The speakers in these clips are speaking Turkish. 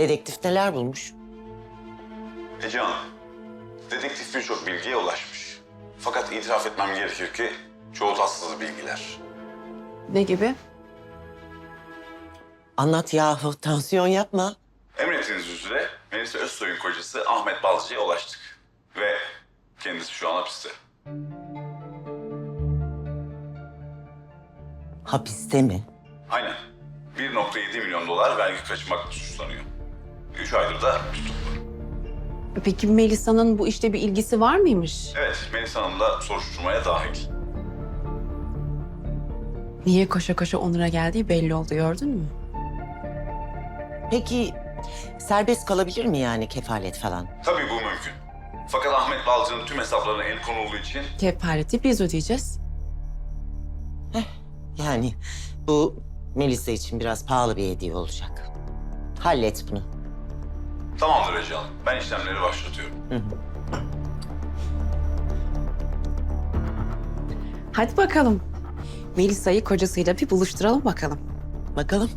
Dedektif neler bulmuş? Ece Hanım, dedektif birçok bilgiye ulaşmış. Fakat itiraf etmem gerekir ki çoğu tatsız bilgiler. Ne gibi? Anlat yahu, tansiyon yapma. Emrettiğiniz üzere Melisa Özsoy'un kocası Ahmet Balcı'ya ulaştık. Ve kendisi şu an hapiste. Hapiste mi? Aynen. 1.7 milyon dolar vergi kaçırmakla suçlanıyor. 3 aydır da tutuklu. Peki Melisa'nın bu işte bir ilgisi var mıymış? Evet, Melisa Hanım da soruşturmaya dahil. Niye koşa koşa Onur'a geldiği belli oldu gördün mü? Peki serbest kalabilir mi yani kefalet falan? Tabii bu mümkün. Fakat Ahmet Balcı'nın tüm hesaplarına el konulduğu için Kefareti biz ödeyeceğiz. Yani bu Melisa için biraz pahalı bir hediye olacak. Hallet bunu. Tamamdır Ece Hanım. Ben işlemleri başlatıyorum. Hadi bakalım. Melisa'yı kocasıyla bir buluşturalım bakalım. Bakalım.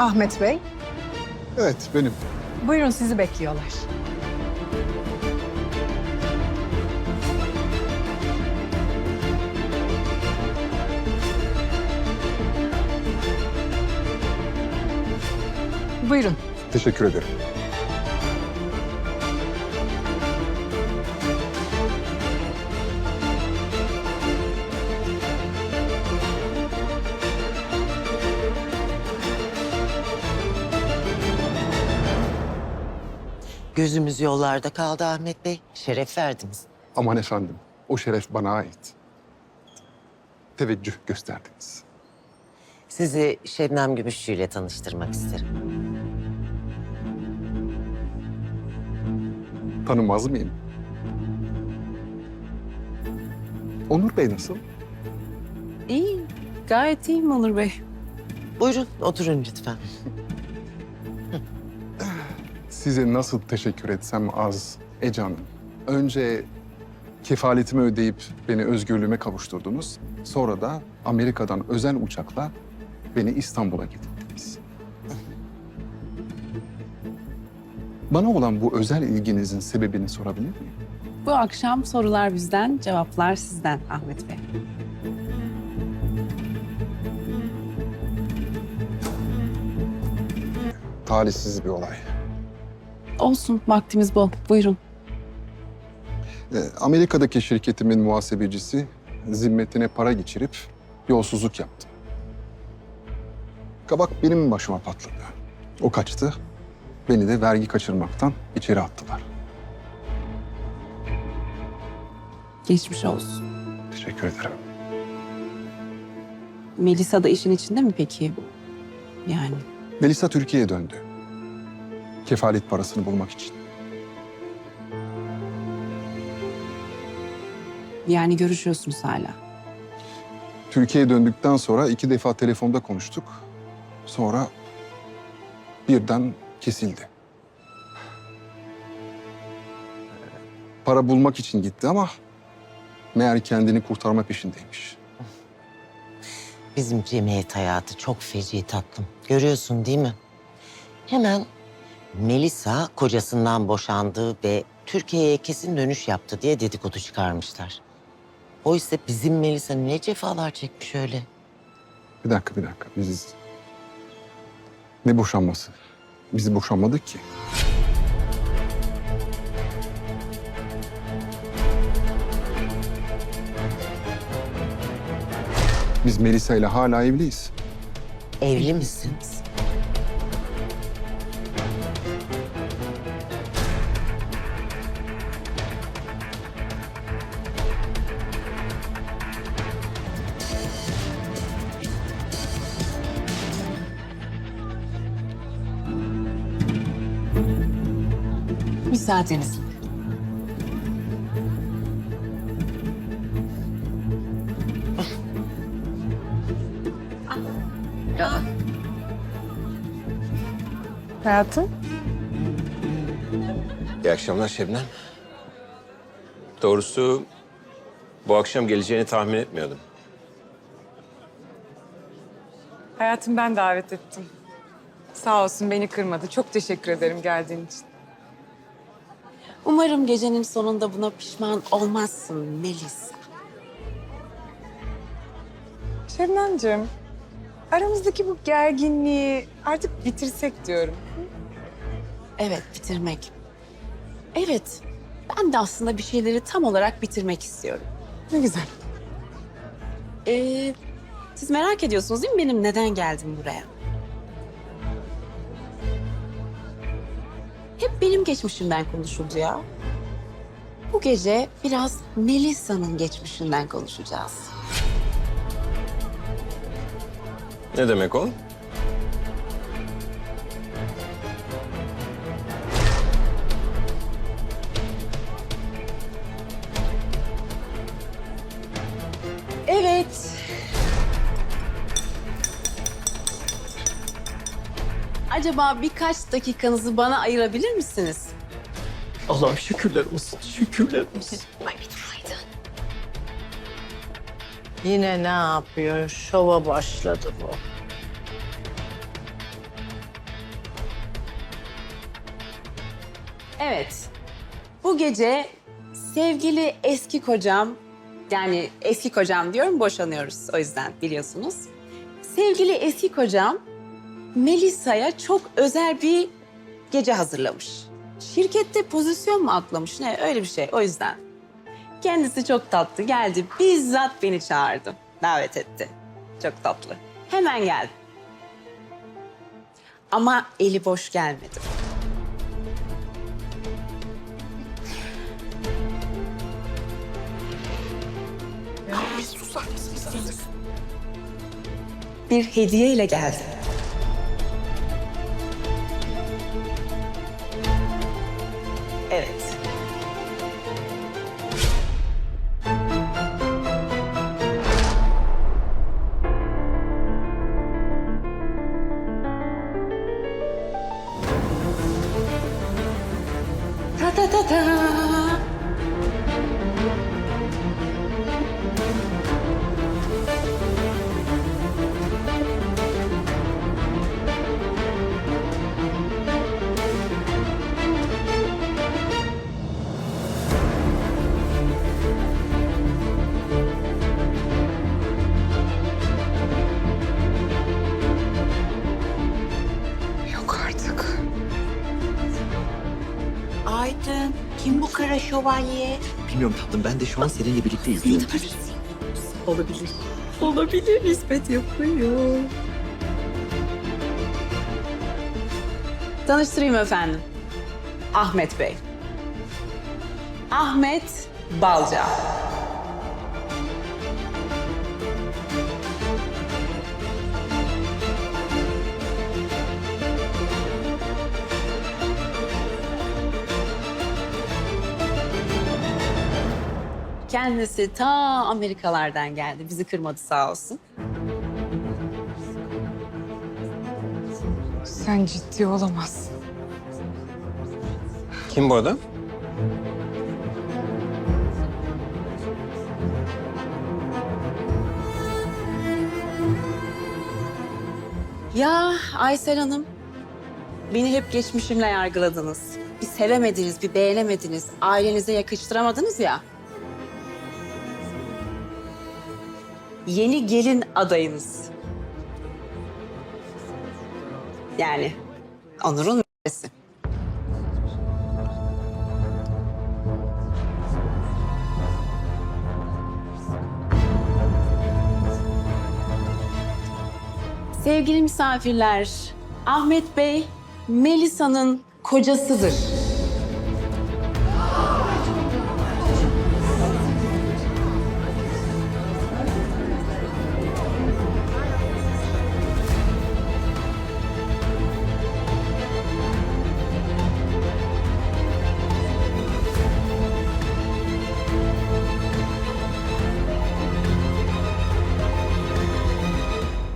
Ahmet Bey, Evet benim. buyurun sizi bekliyorlar. Buyurun. Teşekkür ederim. Gözümüz yollarda kaldı Ahmet Bey. Şeref verdiniz. Aman efendim, o şeref bana ait. Teveccüh gösterdiniz. Sizi Şebnem Gümüşçü ile tanıştırmak isterim. Tanımaz mıyım? Onur Bey nasıl? İyi, gayet iyiyim Onur Bey. Buyurun oturun lütfen. Size nasıl teşekkür etsem az Ece Hanım. Önce kefaletimi ödeyip beni özgürlüğüme kavuşturdunuz. Sonra da Amerika'dan özel uçakla beni İstanbul'a getirdiniz. Bana olan bu özel ilginizin sebebini sorabilir miyim? Bu akşam sorular bizden, cevaplar sizden Ahmet Bey. Talihsiz bir olay. Olsun, vaktimiz bol. Buyurun. Ee, Amerika'daki şirketimin muhasebecisi zimmetine para geçirip yolsuzluk yaptı. Kabak benim başıma patladı. O kaçtı. Beni de vergi kaçırmaktan içeri attılar. Geçmiş olsun. Teşekkür ederim. Melisa da işin içinde mi peki? Yani Melisa Türkiye'ye döndü. Kefalet parasını bulmak için. yani görüşüyorsunuz hala. Türkiye'ye döndükten sonra iki defa telefonda konuştuk. Sonra birden kesildi. Para bulmak için gitti ama meğer kendini kurtarma peşindeymiş. Bizim cemiyet hayatı çok feci tatlım. Görüyorsun değil mi? Hemen Melisa kocasından boşandı ve Türkiye'ye kesin dönüş yaptı diye dedikodu çıkarmışlar. Oysa bizim Melisa ne cefalar çekmiş öyle. Bir dakika, bir dakika. Biz... Ne boşanması? Biz boşanmadık ki. Biz Melisa ile hala evliyiz. Evli misiniz? Müsaadenizle. Hayatım. İyi akşamlar Şebnem. Doğrusu bu akşam geleceğini tahmin etmiyordum. Hayatım ben davet ettim. Sağ olsun beni kırmadı. Çok teşekkür ederim geldiğin için. Umarım gecenin sonunda buna pişman olmazsın Melisa. Şebnemciğim, aramızdaki bu gerginliği artık bitirsek diyorum. Evet, bitirmek. Evet, ben de aslında bir şeyleri tam olarak bitirmek istiyorum. Ne güzel. Ee, siz merak ediyorsunuz değil mi benim neden geldim buraya? Hep benim geçmişimden konuşuldu ya. Bu gece biraz Melisa'nın geçmişinden konuşacağız. Ne demek o? Acaba birkaç dakikanızı bana ayırabilir misiniz? Allah'ım şükürler olsun, şükürler olsun. Yine ne yapıyor? Şova başladı bu. Evet. Bu gece sevgili eski kocam, yani eski kocam diyorum boşanıyoruz o yüzden biliyorsunuz. Sevgili eski kocam Melisa'ya çok özel bir gece hazırlamış. Şirkette pozisyon mu atlamış ne öyle bir şey o yüzden. Kendisi çok tatlı geldi bizzat beni çağırdı. Davet etti. Çok tatlı. Hemen geldi. Ama eli boş gelmedi. bir hediye ile geldi. Kara şövalye? Bilmiyorum tatlım ben de şu an seninle birlikte izliyorum. Olabilir. Olabilir. Nispet yapıyor. Tanıştırayım efendim. Ahmet Bey. Ahmet Balca. Kendisi ta Amerikalardan geldi. Bizi kırmadı sağ olsun. Sen ciddi olamazsın. Kim bu adam? Ya Aysel Hanım, beni hep geçmişimle yargıladınız. Bir sevemediniz, bir beğenemediniz, ailenize yakıştıramadınız ya. Yeni gelin adayınız. Yani Onur'un m***si. Sevgili misafirler, Ahmet Bey Melisa'nın kocasıdır.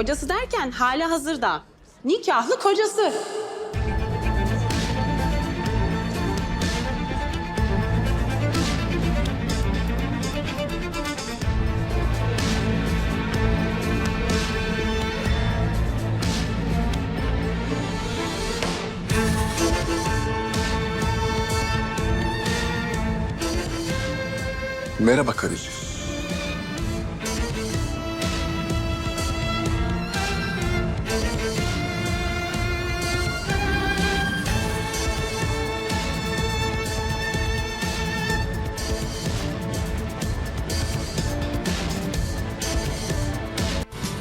Kocası derken hali hazırda. Nikahlı kocası. Merhaba karıcığım.